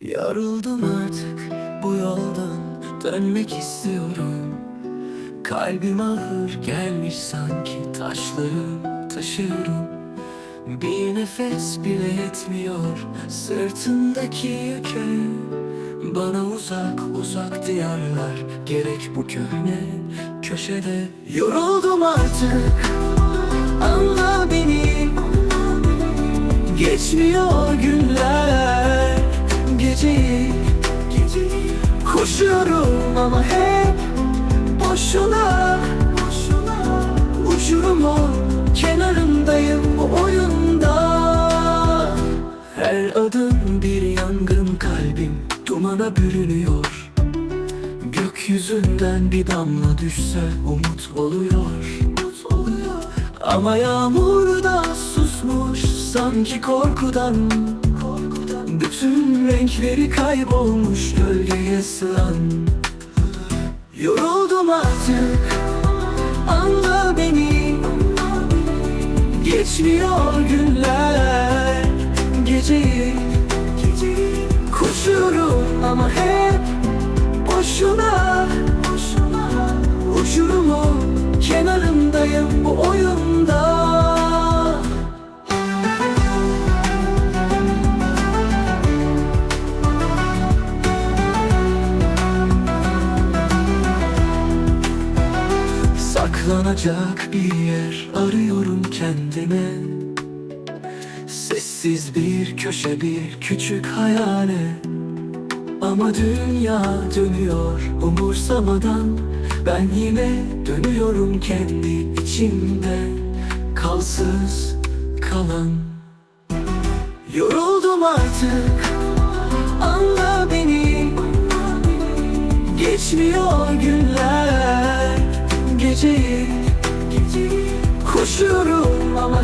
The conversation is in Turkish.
Yoruldum artık bu yoldan Dönmek istiyorum. Kalbim ağır gelmiş sanki Taşları taşıyorum. Bir nefes bile yetmiyor Sırtımdaki yüke Bana uzak uzak diyarlar Gerek bu köhne köşede. Yoruldum artık Anla beni. Geçmiyor günler Koşuyorum ama hep Boşuna. Uçurumun kenarındayım bu oyunda. Her adım bir yangın kalbim Dumana bürünüyor. Gökyüzünden bir damla düşse umut oluyor. Ama yağmur da susmuş sanki korkudan Bütün renkleri kaybolmuş gölgeye sığan. Yoruldum artık anla beni. Geçmiyor günler Saklanacak bir yer arıyorum kendime. Sessiz bir köşe bir küçük hayale. Ama dünya dönüyor umursamadan. Ben yine dönüyorum kendi içimde. Kalsız kalan. Yoruldum artık. Anla beni. Geçmiyor günler Geceyi Koşuyorum ama